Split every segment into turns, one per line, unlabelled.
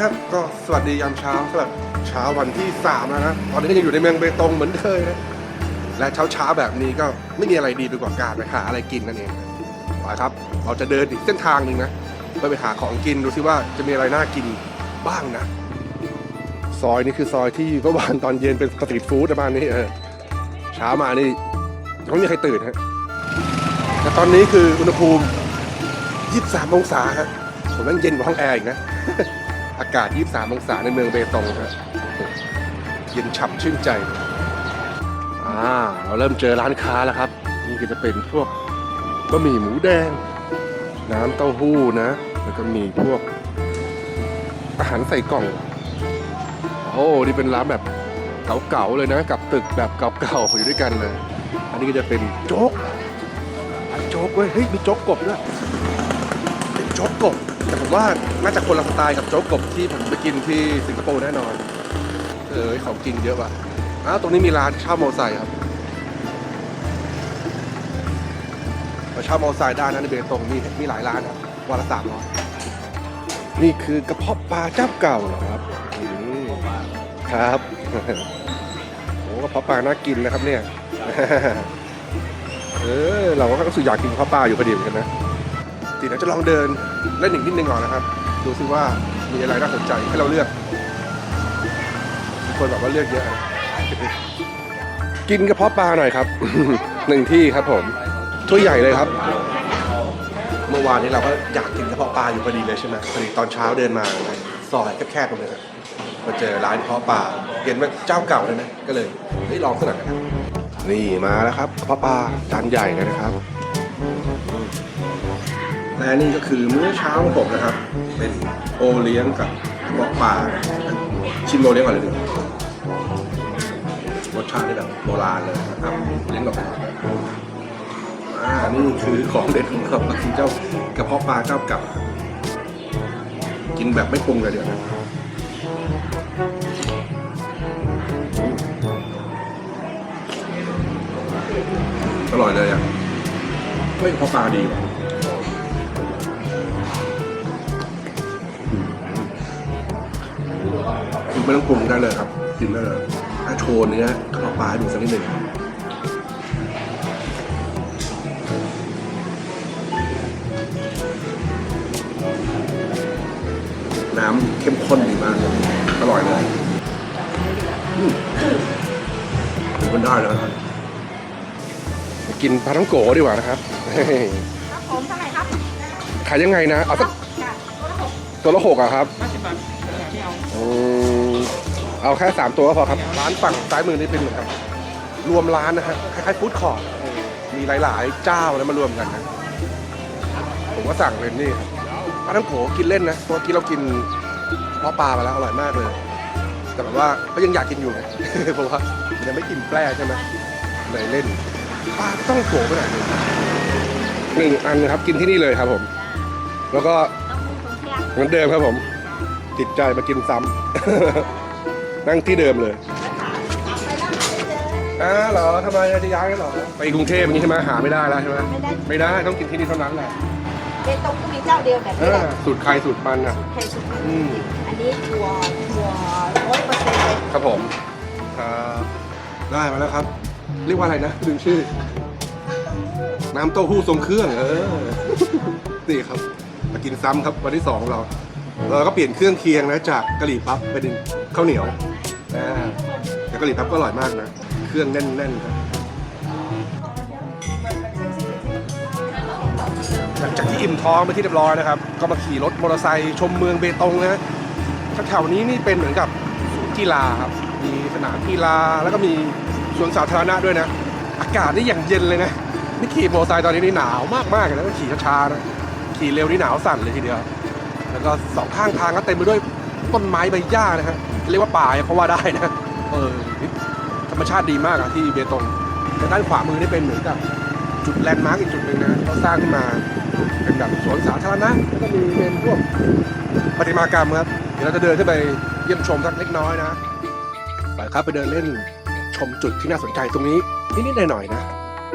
ครับ ก็สวัสดียามเช้าสำหรับเช้าวันที่3แล้วนะ ตอนนี้ก็ยังอยู่ในเมืองเบตงเหมือนเคยนะ และเช้าเช้าแบบนี้ก็ไม่มีอะไรดีไปกว่าการไปหาอะไรกินนั่นเองไปครับ เราจะเดินอีกเส้นทางหนึ่งนะเพื่อไปหาของกินดูซิว่าจะมีอะไรน่ากินบ้างนะ ซอยนี้คือซอยที่เมื่อวานตอนเย็นเป็นสตรีทฟู้ดประมาณนี้เออเช้ามานี่ยังไม่มีใครตื่นฮะแต่ตอนนี้คืออุณหภูมิ 23 องศาครับผมนั่งเย็นกว่าห้องแอร์อีกนะ อากาศ 23 องศาในเมืองเบตงครับเย็นฉ่ำชื่นใจ อ่า เราเริ่มเจอร้านค้าแล้วครับ นี่ก็จะเป็นพวกบะหมี่หมูแดง น้ำเต้าหู้นะ แล้วก็มีพวกอาหารใส่กล่อง โอ้นี่เป็นร้านแบบเก่าๆเลยนะ กับตึกแบบเก่าๆอยู่ด้วยกันเลย อันนี้ก็จะเป็นโจ๊กอันโจ๊กเว้ย เฮ้ย มีโจ๊กกบด้วยเป็นโจ๊กกบ แต่ผมว่าน่าจะคนละสไตล์กับโจ๊กกบที่ผมไปกินที่สิงคโปร์แน่นอน เออของกินเยอะว่ะอ้าวตรงนี้มีร้านเช่ามอไซค์ครับมาเช่ามอไซค์ได้นะในเบตงมีมีหลายร้านครับวันละสามร้อยนี่คือกระเพาะปลาเจ้าเก่าเหรอครับอืมครับโอ้กระเพาะปลาน่ากินนะครับเนี่ย เออเราก็รู้สึกอยากกินกระเพาะปลาอยู่พอดีเหมือนกันนะ ทีนี้จะลองเดินเล่นหนึ่งนิดนึงก่อนนะครับ ดูซิว่ามีอะไรน่าสนใจให้เราเลือกมีคนบอกว่าเลือกเยอะ กินกระเพาะปลาหน่อยครับ หนึ่งที่ครับผมถ้วยใหญ่เลยครับ เมื่อวานนี้เราก็อยากกินกระเพาะปลาอยู่พอดีเลยใช่ไหมพอดีตอนเช้าเดินมาซอยแคบๆตรงนี้ครับมาเจอร้านกระเพาะปลาเห็นว่าเจ้าเก่าเลยนะก็เลยได้ลองสักหน่อยนี่มาแล้วครับกระเพาะปลาจานใหญ่เลยนะครับ และนี่ก็คือมื้อเช้าของผมนะครับ เป็นโอเลี้ยงกับกระเพาะปลาชิมโอเลี้ยงก่อนเลยดีกว่ารสชาติแบบโบราณเลยนะครับเลี้ยงแบบอ่านี่คือของเด็ดของเราคือเจ้ากระเพาะปลาเจ้ากับ กินแบบไม่ปรุงเลยเดี๋ยวนะอร่อยเลยอะเฮ้ยกระเพาะปลาดีว่ะ ไม่ต้องปรุงได้เลยครับกินได้เลยถ้าโชว์เนื้อกระเพาะปลาให้ดูสักนิดหนึ่งน้ำเข้มข้นดีมากเลยอร่อยเลยอืมถือว่าได้แล้วครับกินปลาท้องโกดีกว่านะครับ
ครับผมเท่าไหร่ครับ
ขายยังไงนะเอาสัก
ค่ะตัวละหก
ตัวละหกอะครับ
เอา
แค่สามตัวก็พอครับ ร้านฝั่งซ้ายมือนี่เป็นเหมือนกับรวมร้านนะฮะคล้ายๆฟู้ดคอร์ทมีหลายๆเจ้าแล้วมารวมกันนะผมก็สั่งเป็นนี่ครับปลาทั้งโขกินเล่นนะเพราะเมื่อกี้เรากินเพาะปลามาแล้วอร่อยมากเลย แต่แบบว่าก็ยังอยากกินอยู่ไง เพราะว่ามันยังไม่กินแปรใช่ไหมเลยเล่นปลาต้องโขไปหน่อยหนหนึ่งอันนะครับกินที่นี่เลยครับผม แล้วก็
เที่ยง
เหมือนเดิมครับผม ติดใจมากินซ้ำ นั่งที่เดิมเลยอ้าเหรอทำไมจะย้ายกันเหรอไปกรุงเทพอย่างนี้ใช่ไหมหาไม่ได้แล้วใช่ไหม
ไม่ได้
ไม่ได้ต้องกินที่นี่เท่านั้นแหละ
เบตงก็มีเจ้าเดียวแบบ
เอ
นี้แห
อ
ละ
สูตรใครสูตรมันอะ
ใครสุด
อืม
อันนี้ถั่วถั่วร้อยเปอร์เซ็นต์เลย
ครับผมครับได้มาแล้วครับ เรียกว่าอะไรนะลืมชื่อ น้ำเต้าหู้ทรงเครื่อง เออ นี่ครับ มากินซ้ำครับวันที่สองของเรา เราก็เปลี่ยนเครื่องเคียงนะจากกะหรี่ปั๊บเป็นข้าวเหนียว อ่าแต่กะหรี่พับก็อร่อยมากนะ เครื่องแน่นๆครับหลังจากที่อิ่มท้องไปที่เรียบร้อยนะครับ ก็มาขี่รถมอเตอร์ไซค์ชมเมืองเบตงนะแถวๆนี้นี่เป็นเหมือนกับศูนย์กีฬาครับมีสนามกีฬาแล้วก็มีสวนสาธารณะด้วยนะ อากาศนี่อย่างเย็นเลยนะนี่ขี่มอเตอร์ไซค์ตอนนี้นี่หนาวมากๆเลยนะต้องขี่ช้าๆนะขี่เร็วนี่หนาวสั่นเลยทีเดียว แล้วก็สองข้างทางก็เต็มไปด้วยต้นไม้ใบหญ้านะฮะ เรียกว่าป่าก็ว่าได้นะเออธรรมชาติดีมากอะที่เบตงแต่ด้านขวามือนี่เป็นเหมือนกับจุดแลนด์มาร์กอีกจุดหนึ่งนะเขาสร้างขึ้นมาเป็นแบบสวนสาธารณะแล้วก็มีเป็นพวกประติมากรรมครับ เดี๋ยวเราจะเดินขึ้นไปเยี่ยมชมสักเล็กน้อยนะไปครับไปเดินเล่นชมจุดที่น่าสนใจตรงนี้นิดๆหน่อยๆนะ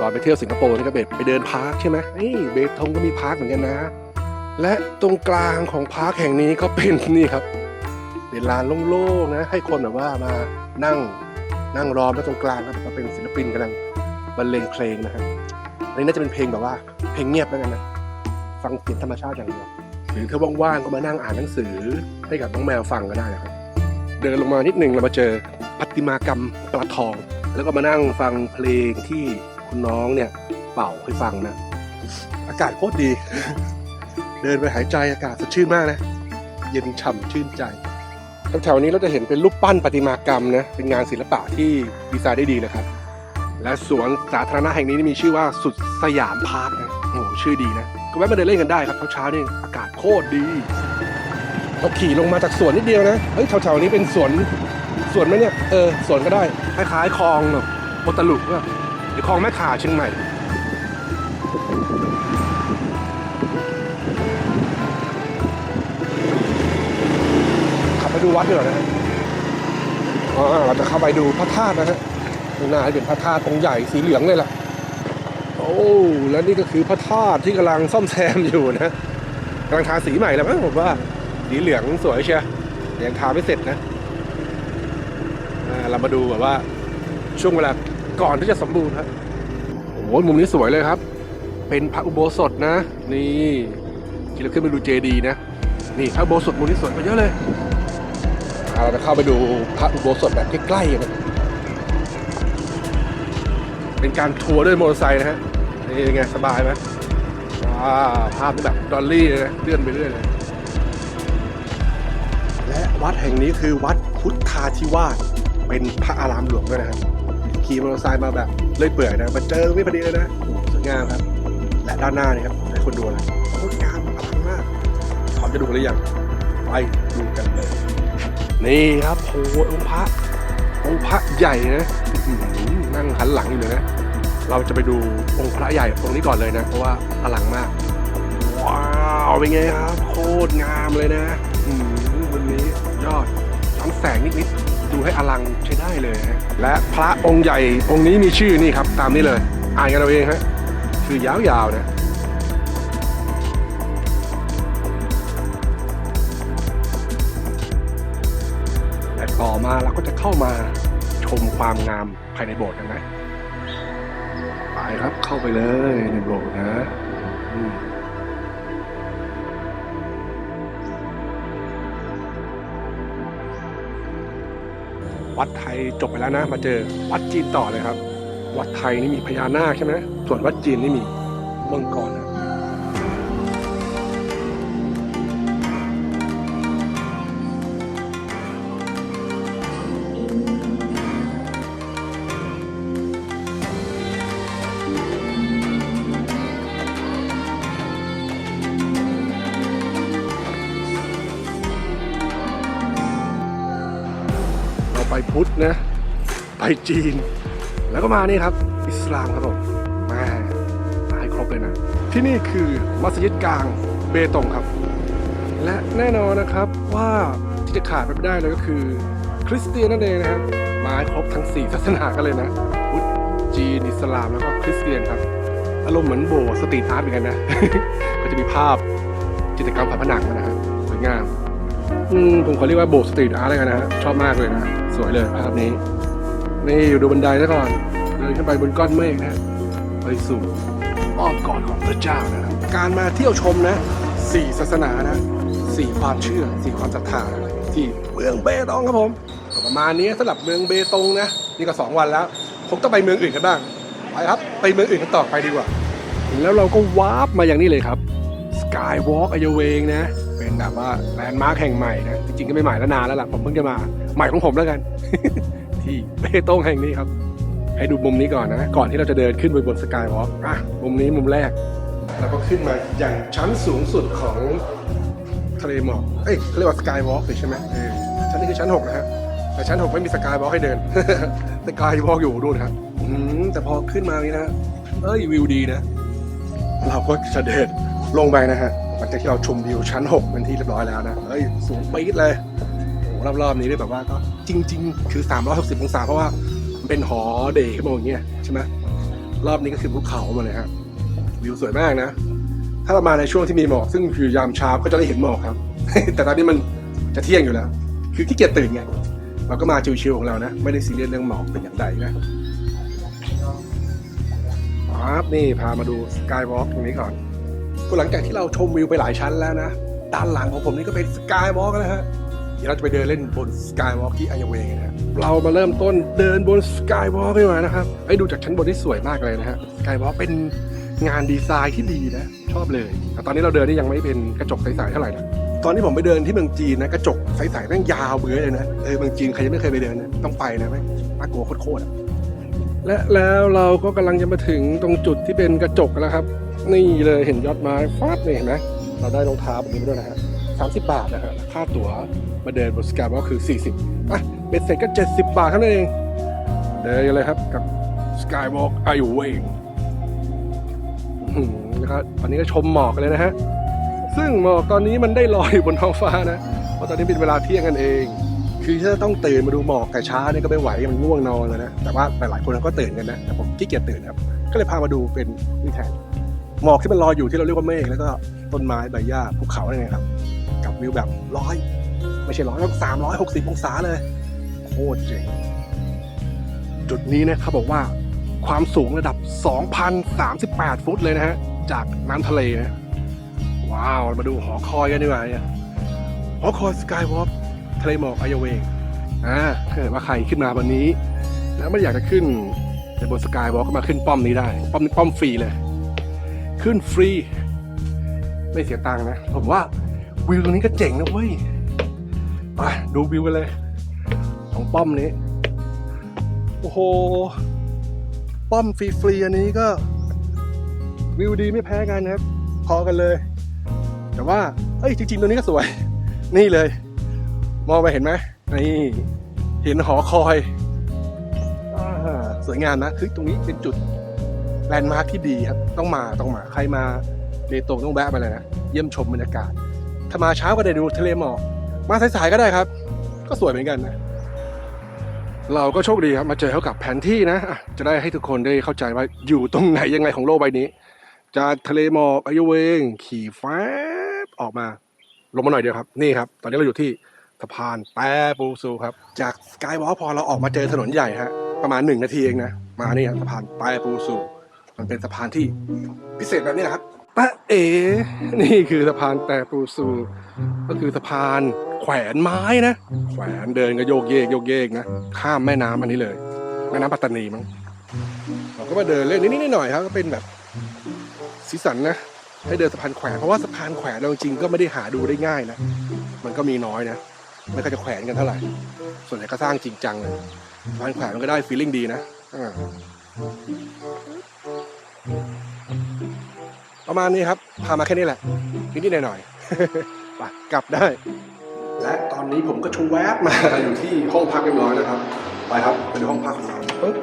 ตอนไปเที่ยวสิงคโปร์นี่ก็เบไปเดินพาร์คใช่ไหมเบตงก็มีพาร์คเหมือนกันนะ และตรงกลางของพาร์คแห่งนี้ก็เป็นนี่ครับ เป็นลานโล่งๆนะ ให้คนแบบว่ามานั่งนั่งรอมาตรงกลางครับก็เป็นศิลปินกำลังบรรเลงเพลงนะครับอันนี้น่าจะเป็นเพลงแบบว่า เพลงเงียบแล้วกันนะฟังเสียงธรรมชาติอย่างเดียวหรือถ้าว่างๆก็มานั่งอ่านหนังสือให้กับน้องแมวฟังก็ได้นะครับ เดินลงมานิดหนึ่งเรามาเจอประติมากรรมปลาทอง แล้วก็มานั่งฟังเพลงที่คุณน้องเนี่ยเป่าให้ฟังนะ อากาศโคตรดี เดินไปหายใจอากาศสดชื่นมากนะ เย็นฉ่ำชื่นใจ แถวๆนี้เราจะเห็นเป็นรูปปั้นประติมากรรมนะเป็นงานศิลปะที่ดีไซน์ได้ดีเลยครับ และสวนสาธารณะแห่งนี้มีชื่อว่าสุดสยามพาร์คนะโอ้โหชื่อดีนะก็แวะมาเดินเล่นกันได้ครับเช้าๆนี่อากาศโคตรดีเราขี่ลงมาจากสวนนิดเดียวนะเฮ้ยแถวๆนี้เป็นสวนสวนไหมเนี่ยเออสวนก็ได้คล้ายๆคลองแบบโบตลุกว่าหรือคลองแม่ขาเชียงใหม่ วัดดีกว่านะฮะเราจะเข้าไปดูพระธาตุนะฮะข้างหน้าเป็นพระธาตุองค์ใหญ่สีเหลืองเลยล่ะ โอ้แล้วนี่ก็คือพระธาตุที่กำลังซ่อมแซมอยู่นะกำลังทาสีใหม่แล้วมั้งผมว่า สีเหลืองสวยเชียวยังทาไม่เสร็จนะเรามาดูแบบว่าช่วงเวลาก่อนที่จะสมบูรณ์ครับโอ้โหมุมนี้สวยเลยครับ เป็นพระอุโบสถนะ นี่ที่เราขึ้นไปดูเจดีนะ นี่พระอุโบสถมุมนี้สวยกว่าเยอะเลย เราจะเข้าไปดูพระอุโบสถแบบใกล้ๆนะเป็นการทัวร์ด้วยมอเตอร์ไซค์นะฮะนี่ไงสบายไหมว้าวภาพนี่แบบดอลลี่เลยนะเลื่อนไปเรื่อยเลยและวัดแห่งนี้คือวัดพุทธาธิวาสเป็นพระอารามหลวงด้วยนะครับขี่มอเตอร์ไซค์มาแบบเลื่อยเปื่อยนะมาเจอไม่พอดีเลยนะสวยงามครับ และด้านหน้านี่ครับให้คนดูนะโคตรงามอลังมากพร้อมจะดูหรือยังไปดูกันเลย นี่ครับโอ้โหองค์พระองค์พระใหญ่นะนั่งหันหลังอยู่เลยนะ เราจะไปดูองค์พระใหญ่องค์นี้ก่อนเลยนะ เพราะว่าอลังมาก ว้าวเป็นไงครับ โคตรงามเลยนะอืมวันนี้ยอดย้อนแสงนิดๆดูให้อลังใช้ได้เลยฮะและพระองค์ใหญ่องค์นี้มีชื่อนี่ครับ ตามนี้เลย อ่านกันเราเองฮะชื่อยาวๆนะ อมาเราก็จะเข้ามาชมความงามภายในโบสถ์กันนะไปครับเข้าไปเลยในโบสถ์นะวัดไทยจบไปแล้วนะ มาเจอวัดจีนต่อเลยครับ วัดไทยนี่มีพญานาคใช่ไหมส่วนวัดจีนนี่มีมังกรนะ พุทธนะ ไปจีน แล้วก็มานี่ครับ อิสลามครับผมมามาให้ครบเลยนะ ที่นี่คือมัสยิดกลางเบตงครับ และแน่นอนนะครับว่าที่จะขาดไปไม่ได้เลยก็คือ คริสเตียนนั่นเองนะครับ มาให้ครบทั้ง 4 ศาสนากันเลยนะ พุทธจีนอิสลามแล้วก็คริสเตียนครับอารมณ์เหมือนโบสถ์สตรีทอาร์ตเหมือนกันนะ ก็จะมีภาพจิตรกรรมฝาผนังนะฮะสวยงาม อืมผมขอเรียกว่าโบสถ์สตรีทอาร์ตเลยกันนะฮะชอบมากเลยนะ สวยเลยภาพนี้ นี่อยู่ดูบันไดซะก่อนเดินขึ้นไปบนก้อนเมฆนะไปสู่อ้อมกอดของพระเจ้านะครับการมาเที่ยวชมนะสี่ศาสนานะสี่ความเชื่อสี่ความศรัทธาที่เมืองเบตงครับผมประมาณนี้สำหรับเมืองเบตงนะนี่ก็สองวันแล้วคงต้องไปเมืองอื่นกันบ้างไปครับไปเมืองอื่นกันต่อไปดีกว่า แล้วเราก็วาร์ปมาอย่างนี้เลยครับสกายวอล์กอายเวงนะ เป็นแบบว่าแลนด์มาร์คแห่งใหม่นะจริงๆก็ไม่ใหม่แล้วนานแล้วล่ะผมเพิ่งจะมา ใหม่ของผมแล้วกัน ที่เบตงแห่งนี้ครับ ให้ดูมุมนี้ก่อนนะ ก่อนที่เราจะเดินขึ้นไปบนสกายวอล์กอะมุมนี้มุมแรก แล้วก็ขึ้นมาอย่างชั้นสูงสุดของทะเลหมอกเอ้ยเขาเรียกว่าสกายวอล์กใช่ไหมเออชั้นนี้คือชั้น 6 นะฮะแต่ชั้น 6 ไม่มีสกายวอล์กให้เดินสกายวอล์กอยู่ดูนะครับอืมแต่พอขึ้นมานี้นะเอ้ยวิวดีนะ เราก็จะเดินลงไปนะฮะหลังจากที่เราชมวิวชั้น 6 เป็นที่เรียบร้อยแล้วนะเอ้ยสูงปี๊ดเลย โอ้โหรอบๆนี้ได้แบบว่าก็จริง ๆ คือ 360องศาเพราะว่ามันเป็นหอเดย์ขึ้นมาอย่างเงี้ยใช่ไหมรอบนี้ก็คือภูเขาหมาเลยฮะวิวสวยมากนะ ถ้าเรามาในช่วงที่มีหมอกซึ่งคือยามเช้าก็จะได้เห็นหมอกครับ แต่ตอนนี้มันจะเที่ยงอยู่แล้ว คือขี้เกียจตื่นไงเราก็มาชิวๆของเรานะ ไม่ได้ซีเรียสเรื่องหมอกเป็นอย่างใดนะครับนี่พามาดูสกายวอล์กตรงนี้ก่อนก็หลังจากที่เราชมวิวไปหลายชั้นแล้วนะด้านหลังของผมนี่ก็เป็นสกายวอล์กนะฮะ เดี๋ยวเราจะไปเดินเล่นบนสกายวอล์กที่อายาเวงนะฮะเรามาเริ่มต้นเดินบนสกายวอล์กดีกว่านะครับไอ้ดูจากชั้นบนที่สวยมากเลยนะฮะสกายวอล์กเป็นงานดีไซน์ที่ดีนะ ชอบเลย แต่ตอนนี้เราเดินนี่ยังไม่เป็นกระจกใสๆเท่าไหร่นะตอนที่ผมไปเดินที่เมืองจีนนะกระจกใสๆแม่งยาวเบื้อเลยนะเออเมืองจีนใครยังไม่เคยไปเดินนะต้องไปนะแม่งน่ากลัวโคตรๆอะและแล้วเราก็กำลังจะมาถึงตรงจุดที่เป็นกระจกแล้วครับ นี่เลยเห็นยอดไม้ฟาดนี่เห็นไหมเราได้รองเท้าแบบนี้มาด้วยนะฮะสามสิบบาทนะฮะค่าตั๋ว มาเดินบนสกายวอล์กคือ 40อะเบ็ดเสร็จก็ 70 บาทเท่านั้นเอง เดินกันเลยครับกับสกายวอล์กไอเวงแล้วก็ตอนนี้ก็ชมหมอกกันเลยนะฮะ ซึ่งหมอกตอนนี้มันได้ลอยอยู่บนท้องฟ้านะเพราะตอนนี้เป็นเวลาเที่ยงกันเอง คือถ้าต้องตื่นมาดูหมอกแต่เช้าเนี่ยก็ไม่ไหวมันง่วงนอนเลยนะ แต่ว่าหลายๆคนก็ตื่นกันนะ แต่ผมขี้เกียจตื่นครับ ก็เลยพามาดูเป็นนี่แทนหมอกที่มันลอยอยู่ที่เราเรียกว่าเมฆแล้วก็ต้นไม้ใบหญ้าภูเขาอะไรเงี้ยครับ กับวิวแบบร้อย ไม่ใช่ร้อยแล้วสามร้อยหกสิบองศาเลย โคตรเจ๋งจุดนี้นะเขาบอกว่าความสูงระดับ 2,038 ฟุตเลยนะฮะ จากน้ำทะเลนะ ว้าว มาดูหอคอยกันดีกว่าเนี่ยหอคอยสกายวอล์กทะเลหมอกอายาเวงอ่าถ้าเกิดว่าใครขึ้นมาวันนี้ แล้วไม่อยากจะขึ้นในบนสกายวอล์กก็มาขึ้นป้อมนี้ได้ ป้อมนี้ป้อมฟรีเลย ขึ้นฟรี ไม่เสียตังค์นะ ผมว่าวิวตรงนี้ก็เจ๋งนะเว้ย ไปดูวิวกันเลย ของป้อมนี้ โอ้โห ป้อมฟรีๆอันนี้ก็ วิวดีไม่แพ้กันนะครับ พอกันเลย แต่ว่า เอ้ยจริงๆตัวนี้ก็สวย นี่เลย มองไปเห็นไหมนี่เห็นหอคอยอสวยงามนะคือตรงนี้เป็นจุดแลนด์มาร์คที่ดีครับ ต้องมาต้องมา ใครมาเบตงต้องแวะมาเลยนะ เยี่ยมชมบรรยากาศ ถ้ามาเช้าก็ได้ดูทะเลหมอก มาสายๆก็ได้ครับ ก็สวยเหมือนกันนะ เราก็โชคดีครับมาเจอเขากับแผนที่นะะจะได้ให้ทุกคนได้เข้าใจว่าอยู่ตรงไหนยังไงของโลกใบนี้ จากทะเลหมอกอายุเวง ขี่แฟบออกมา ลงมาหน่อยเดียวครับ นี่ครับ ตอนนี้เราอยู่ที่สะพานแปปูซูครับ จากสกายวอล์พอเราออกมาเจอถนนใหญ่ฮะประมาณหนึ่งนาทีเองนะ มานี่ครับสะพานแปปูซู มันเป็นสะพานที่พิเศษแบบนี้นะครับ ตะเอ นี่คือสะพานแปปูซู ก็คือสะพานแขวนไม้นะ แขวนเดินก็โยกเยกโยกเยกนะ ข้ามแม่น้ำอันนี้เลย แม่น้ำปัตตานีมั้งเราก็มาเดินเล่นนิดๆหน่อยๆครับก็เป็นแบบสีสันนะ ให้เดินสะพานแขวนเพราะว่าสะพานแขวนเราจริงก็ไม่ได้หาดูได้ง่ายนะ มันก็มีน้อยนะ ไม่ค่อยจะแขวนกันเท่าไหร่ ส่วนใหญ่ก็สร้างจริงจังเลยสะพานแขวนมันก็ได้ฟีลลิ่งดีนะอ่า ประมาณนี้ครับ พามาแค่นี้แหละนิดๆหน่อยๆไปกลับได้ และตอนนี้ผมก็ชวแวบมาอยู่ที่ห้องพักเรียบร้อยแล้วครับ ไปครับไปดูห้องพักของเราปึ๊บ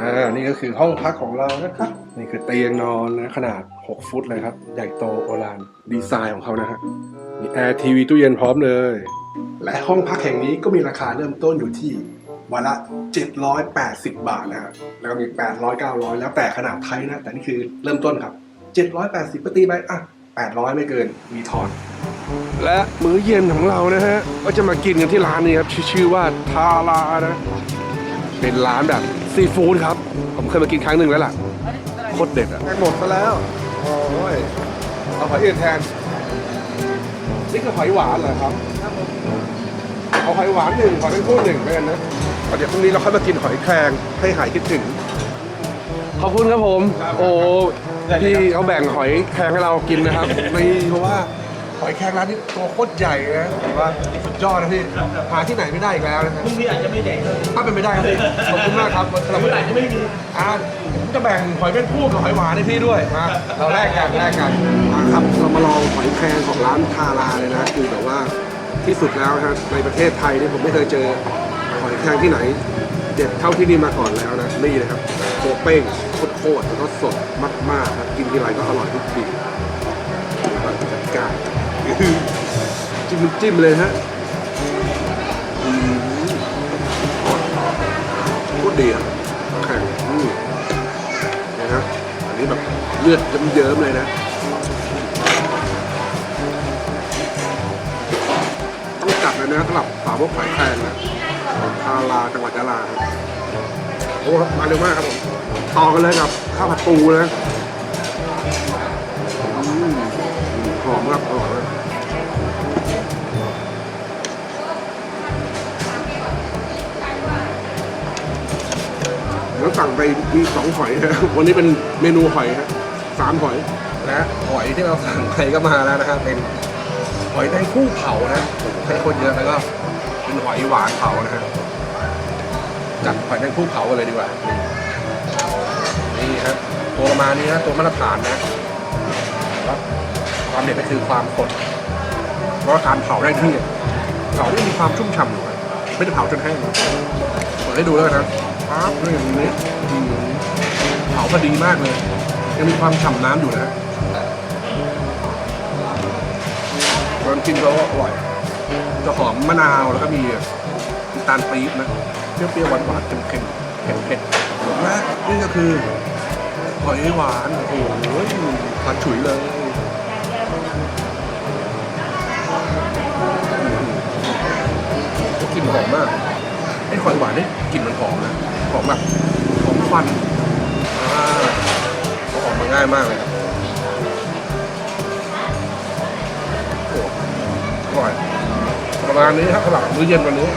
อ่านี่ก็คือห้องพักของเรานะครับ นี่คือเตียงนอนนะขนาด 6 ฟุตเลยครับ ใหญ่โตโอฬารดีไซน์ของเขานะฮะมีแอร์ทีวีตู้เย็นพร้อมเลย และห้องพักแห่งนี้ก็มีราคาเริ่มต้นอยู่ที่ วันละ 780 บาทนะฮะแล้วก็มี 800 900 แล้วแต่ขนาดไทยนะ แต่นี่คือเริ่มต้นครับ 780ปตีไปอะ 800 ไม่เกินมีทอน และมื้อเย็นของเรานะฮะ ก็จะมากินกันที่ร้านนี้ครับ ชื่อว่าทารานะ เป็นร้านแบบซีฟู้ดครับ ผมเคยมากินครั้งหนึ่งแล้วล่ะโคตรเด็ดอะหมดซะแล้ว โอ้ย เอาหอยอื่นแทน นี่คือหอยหวานเหรอครับ เอาหอยหวานหนึ่งหอยเป็นคู่หนึ่งไปกันนะ เดี๋ยวพรุ่งนี้เราค่อยมากินหอยแครงให้หายคิดถึง ขอบคุณครับผม โอ้พี่เขาแบ่งหอยแครงให้เรากินนะครับนี่เพราะว่าหอยแครงร้านนี้ตัวโคตรใหญ่นะแต่ว่าสุดยอดนะพี่หาที่ไหนไม่ได้อีกแล้วนะครับ
พรุ่งนี้อาจจะไม่แดกเลย
ถ้าเป็นไปได้ครับพี่ขอบคุณมากครับสำหรับ
เมื่อไหร่จะไม่มี
อ่าผมจะแบ่งหอยเป็นคู่กับหอยหวานให้พี่ด้วยมาเราแลกกันแลกกันมาครับเรามาลองหอยแครงของร้านทาราเลยนะคือแบบว่าที่สุดแล้วนะฮะในประเทศไทยนี่ผมไม่เคยเจอ หอยแครงที่ไหน เด็ดเท่าที่นี่มาก่อนแล้วนะนี่นะครับตัวเป้งโคตรๆแล้วก็สดมากๆครับกินทีไรก็อร่อยทุกทีแล้วก็จัดการจิ้มจิ้มเลยฮะอืมโคดีอะแข็งอืมนะฮะอันนี้แบบเลือดเยิ้มๆเลยนะต้องจับเลยนะสำหรับสาวกหอยแครงนะ ทาราจังหวัดยะลาครับโอ้มาเร็วมากครับผมต่อกันเลยกับข้าวผัดปูนะหอมครับอร่อยมากแล้วสั่งไปมีสองหอยนะวันนี้เป็นเมนูหอยฮะสามหอยและหอยที่เราสั่งไปก็มาแล้วนะครับเป็นหอยแดงคู่เผานะให้คนเยอะแล้วก็ เป็นหอยหวานเผานะฮะจัดหอยแดงคู่เผากันเลยดีกว่า นี่ครับตัวประมาณนี้นะตัวมาตรฐานนะแล้วความเด็ดก็คือความสดเพราะการเผาได้ที่เผาได้มีความชุ่มฉ่ำอยู่ไม่ได้เผาจนแห้งเปิดให้ดูแล้วนะปั๊บนี่อย่างนี้อืมเผาพอดีมากเลย ยังมีความฉ่ำน้ำอยู่นะฮะตอนกินก็อร่อย จะหอมมะนาวแล้วก็มีน้ำตาลปี๊บนะเปรี้ยวๆหวานๆเค็มๆเผ็ดๆและนี่ก็คือหอยหวานโอ้โหหวานฉุยเลยกลิ่นหอมมากไอ้หอยหวานนี่กลิ่นมันหอมนะหอมแบบหอมควันอ่าหอมมาง่ายมากเลยครับโอ้อร่อย ประมาณนี้ครับสำหรับมื้อเย็นวันนี้